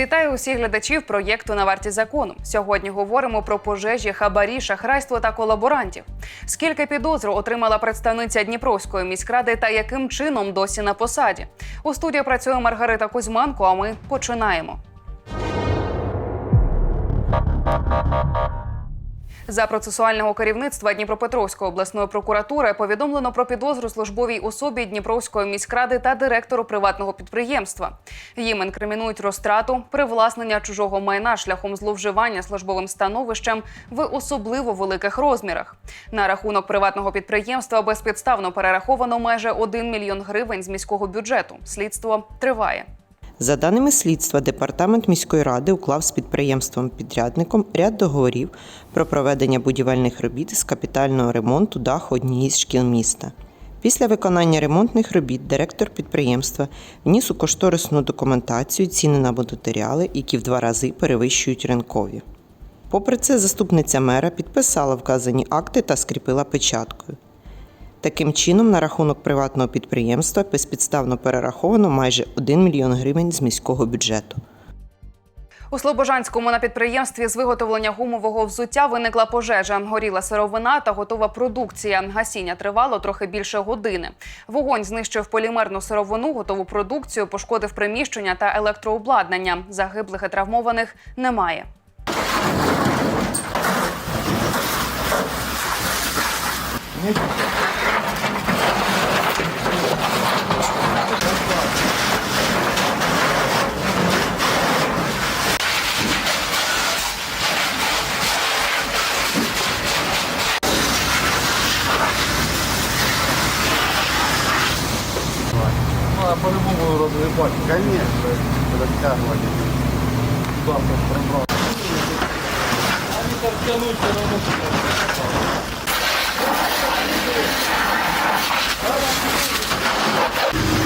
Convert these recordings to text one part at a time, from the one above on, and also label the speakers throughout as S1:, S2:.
S1: Вітаю усіх глядачів проєкту на варті закону. Сьогодні говоримо про пожежі, хабарі, шахрайство та колаборантів. Скільки підозру отримала представниця Дніпровської міськради та яким чином досі на посаді? У студії працює Маргарита Кузьманко. А ми починаємо. За процесуального керівництва Дніпропетровської обласної прокуратури повідомлено про підозру службовій особі Дніпровської міськради та директору приватного підприємства. Їм інкримінують розтрату, привласнення чужого майна шляхом зловживання службовим становищем в особливо великих розмірах. На рахунок приватного підприємства безпідставно перераховано майже 1 мільйон гривень з міського бюджету. Слідство триває.
S2: За даними слідства, департамент міської ради уклав з підприємством-підрядником ряд договорів про проведення будівельних робіт з капітального ремонту даху однієї з шкіл міста. Після виконання ремонтних робіт директор підприємства вніс у кошторисну документацію ціни на матеріали, які в два рази перевищують ринкові. Попри це, заступниця мера підписала вказані акти та скріпила печаткою. Таким чином, на рахунок приватного підприємства безпідставно перераховано майже 1 мільйон гривень з міського бюджету.
S1: У Слобожанському на підприємстві з виготовлення гумового взуття виникла пожежа. Горіла сировина та готова продукція. Гасіння тривало трохи більше години. Вогонь знищив полімерну сировину, готову продукцію, пошкодив приміщення та електрообладнання. Загиблих і травмованих немає.
S3: Ну, а по-любому разрывать. Конечно, растягивать. Туда прибрал. Они так тянуть все равно. Thank you.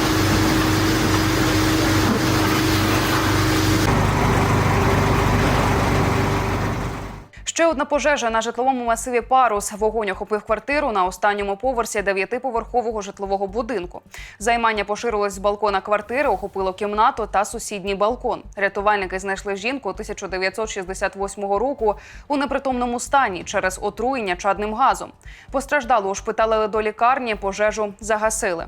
S1: Ще одна пожежа на житловому масиві Парус. Вогонь охопив квартиру на останньому поверсі дев'ятиповерхового житлового будинку. Займання поширилось з балкона квартири, охопило кімнату та сусідній балкон. Рятувальники знайшли жінку 1968 року у непритомному стані через отруєння чадним газом. Постраждалу ушпиталили до лікарні, пожежу загасили.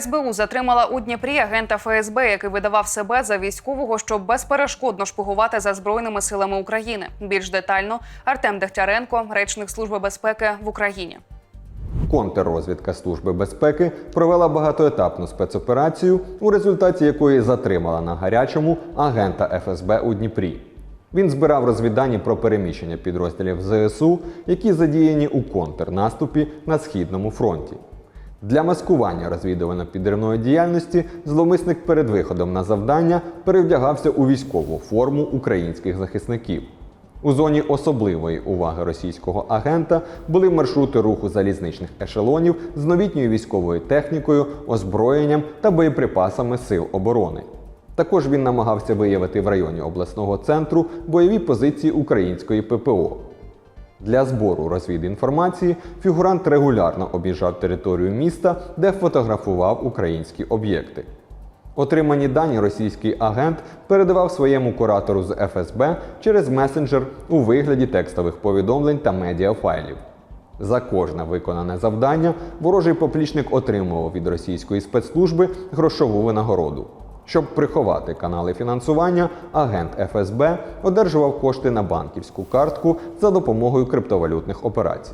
S1: СБУ затримала у Дніпрі агента ФСБ, який видавав себе за військового, щоб безперешкодно шпигувати за збройними силами України. Більш детально Артем Дегтяренко, речник служби безпеки в Україні.
S4: Контррозвідка Служби безпеки провела багатоетапну спецоперацію, у результаті якої затримала на гарячому агента ФСБ у Дніпрі. Він збирав розвіддані про переміщення підрозділів ЗСУ, які задіяні у контрнаступі на східному фронті. Для маскування розвідувально-підривної діяльності зловмисник перед виходом на завдання перевдягався у військову форму українських захисників. У зоні особливої уваги російського агента були маршрути руху залізничних ешелонів з новітньою військовою технікою, озброєнням та боєприпасами сил оборони. Також він намагався виявити в районі обласного центру бойові позиції української ППО. Для збору розвідінформації фігурант регулярно об'їжджав територію міста, де фотографував українські об'єкти. Отримані дані російський агент передавав своєму куратору з ФСБ через месенджер у вигляді текстових повідомлень та медіафайлів. За кожне виконане завдання ворожий поплічник отримував від російської спецслужби грошову винагороду. Щоб приховати канали фінансування, агент ФСБ одержував кошти на банківську картку за допомогою криптовалютних операцій.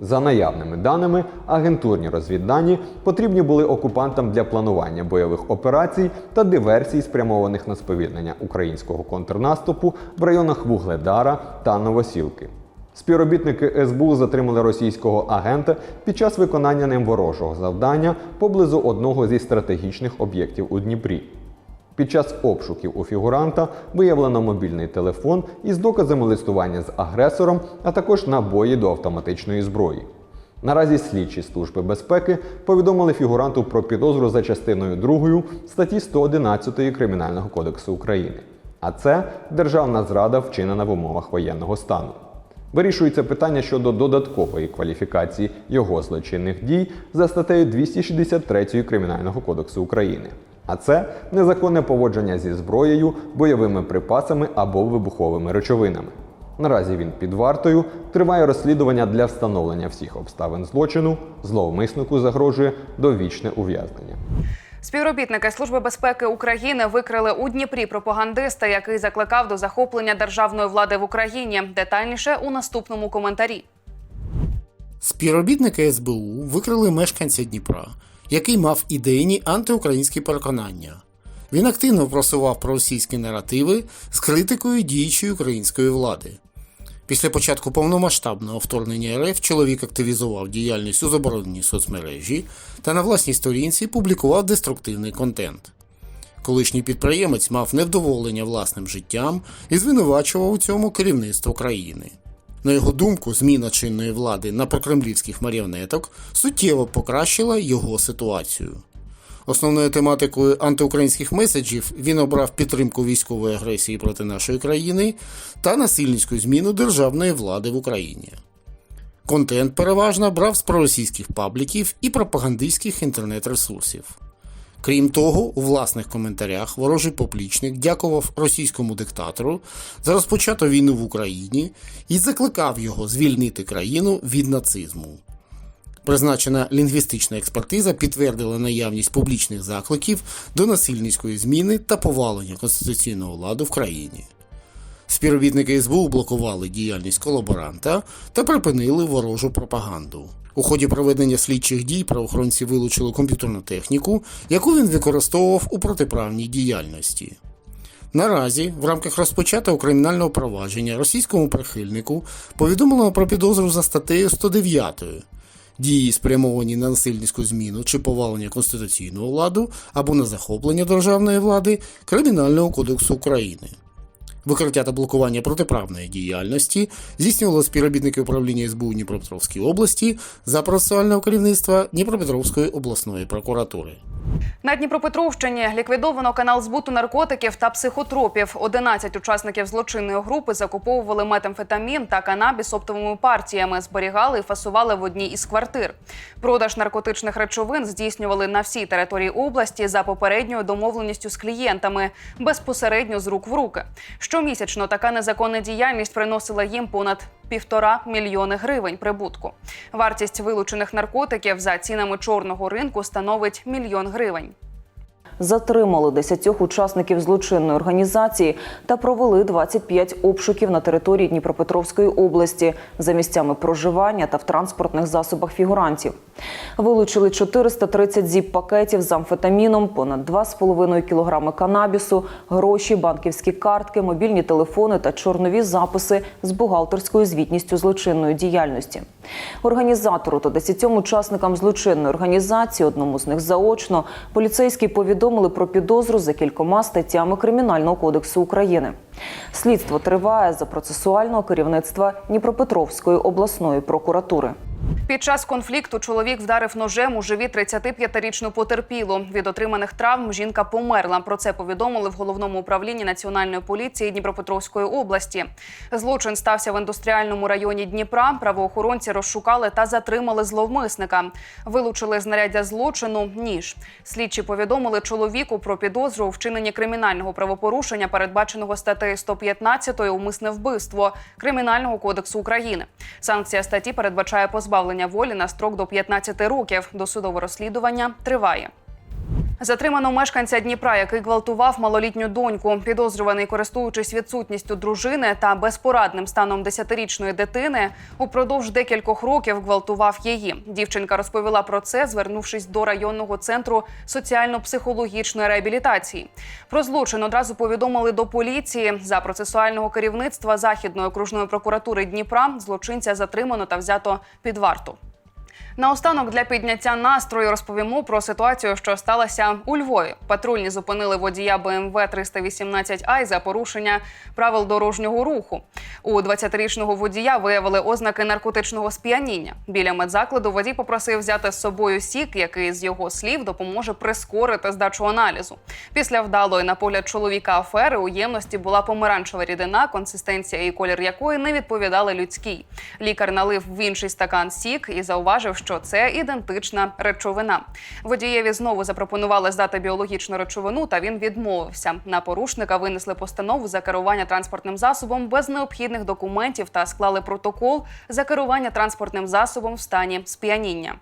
S4: За наявними даними, агентурні розвіддані потрібні були окупантам для планування бойових операцій та диверсій, спрямованих на сповільнення українського контрнаступу в районах Вугледара та Новосілки. Співробітники СБУ затримали російського агента під час виконання ним ворожого завдання поблизу одного зі стратегічних об'єктів у Дніпрі. Під час обшуків у фігуранта виявлено мобільний телефон із доказами листування з агресором, а також набої до автоматичної зброї. Наразі слідчі служби безпеки повідомили фігуранту про підозру за частиною 2 статті 111 Кримінального кодексу України. А це державна зрада, вчинена в умовах воєнного стану. Вирішується питання щодо додаткової кваліфікації його злочинних дій за статтею 263 Кримінального кодексу України. А це незаконне поводження зі зброєю, бойовими припасами або вибуховими речовинами. Наразі він під вартою, триває розслідування для встановлення всіх обставин злочину. Зловмиснику загрожує довічне ув'язнення.
S1: Співробітники Служби безпеки України викрили у Дніпрі пропагандиста, який закликав до захоплення державної влади в Україні. Детальніше у наступному коментарі.
S5: Співробітники СБУ викрили мешканця Дніпра, який мав ідейні антиукраїнські переконання. Він активно просував проросійські наративи з критикою діючої української влади. Після початку повномасштабного вторгнення РФ чоловік активізував діяльність у забороненій соцмережі та на власній сторінці публікував деструктивний контент. Колишній підприємець мав невдоволення власним життям і звинувачував у цьому керівництво країни. На його думку, зміна чинної влади на прокремлівських маріонеток суттєво покращила його ситуацію. Основною тематикою антиукраїнських меседжів він обрав підтримку військової агресії проти нашої країни та насильницьку зміну державної влади в Україні. Контент переважно брав з проросійських пабліків і пропагандистських інтернет-ресурсів. Крім того, у власних коментарях ворожий поплічник дякував російському диктатору за розпочату війну в Україні і закликав його звільнити країну від нацизму. Призначена лінгвістична експертиза підтвердила наявність публічних закликів до насильницької зміни та повалення конституційного ладу в країні. Співробітники СБУ блокували діяльність колаборанта та припинили ворожу пропаганду. У ході проведення слідчих дій правоохоронці вилучили комп'ютерну техніку, яку він використовував у протиправній діяльності. Наразі, в рамках розпочатого кримінального провадження російському прихильнику повідомлено про підозру за статтею 109 дії, спрямовані на насильницьку зміну чи повалення конституційного ладу або на захоплення державної влади Кримінального кодексу України. Викриття та блокування протиправної діяльності здійснювало співробітники управління СБУ Дніпропетровській області за процесуального керівництва Дніпропетровської обласної прокуратури.
S1: На Дніпропетровщині ліквідовано канал збуту наркотиків та психотропів. 11 учасників злочинної групи закуповували метамфетамін та канабіс оптовими партіями, зберігали і фасували в одній із квартир. Продаж наркотичних речовин здійснювали на всій території області за попередньою домовленістю з клієнтами безпосередньо з рук в руки. Щомісячно така незаконна діяльність приносила їм понад півтора мільйони гривень прибутку. Вартість вилучених наркотиків за цінами чорного ринку становить мільйон гривень.
S6: Затримали 10 учасників злочинної організації та провели 25 обшуків на території Дніпропетровської області за місцями проживання та в транспортних засобах фігурантів. Вилучили 430 зіп-пакетів з амфетаміном, понад 2,5 кілограми канабісу, гроші, банківські картки, мобільні телефони та чорнові записи з бухгалтерською звітністю злочинної діяльності. Організатору та 10 учасникам злочинної організації, одному з них заочно, поліцейські повідомили про підозру за кількома статтями Кримінального кодексу України. Слідство триває за процесуального керівництва Дніпропетровської обласної прокуратури.
S1: Під час конфлікту чоловік вдарив ножем у живіт 35-річну потерпілу. Від отриманих травм жінка померла. Про це повідомили в головному управлінні національної поліції Дніпропетровської області. Злочин стався в індустріальному районі Дніпра. Правоохоронці розшукали та затримали зловмисника. Вилучили знаряддя злочину ніж. Слідчі повідомили чоловіку про підозру у вчиненні кримінального правопорушення, передбаченого статтею 115 умисне вбивство Кримінального кодексу України. Санкція статті передбачає позбавлення волі на строк до 15 років. Досудове розслідування триває. Затримано мешканця Дніпра, який гвалтував малолітню доньку. Підозрюваний, користуючись відсутністю дружини та безпорадним станом 10-річної дитини, упродовж декількох років гвалтував її. Дівчинка розповіла про це, звернувшись до районного центру соціально-психологічної реабілітації. Про злочин одразу повідомили до поліції. За процесуального керівництва Західної окружної прокуратури Дніпра злочинця затримано та взято під варту. Наостанок для підняття настрою розповімо про ситуацію, що сталася у Львові. Патрульні зупинили водія БМВ 318 ай за порушення правил дорожнього руху. У 20-річного водія виявили ознаки наркотичного сп'яніння. Біля медзакладу водій попросив взяти з собою сік, який з його слів допоможе прискорити здачу аналізу. Після вдалої на погляд чоловіка афери у ємності була помаранчева рідина, консистенція і колір якої не відповідали людській. Лікар налив в інший стакан сік і зауважив. Зауважив, що це ідентична речовина. Водієві знову запропонували здати біологічну речовину, та він відмовився. На порушника винесли постанову за керування транспортним засобом без необхідних документів та склали протокол за керування транспортним засобом в стані сп'яніння.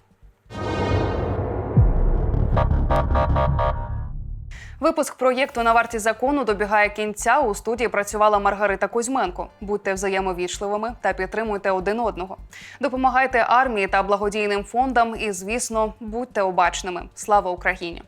S1: Випуск проєкту на варті закону добігає кінця. У студії працювала Маргарита Кузьменко. Будьте взаємовічливими та підтримуйте один одного. Допомагайте армії та благодійним фондам. І, звісно, будьте обачними. Слава Україні!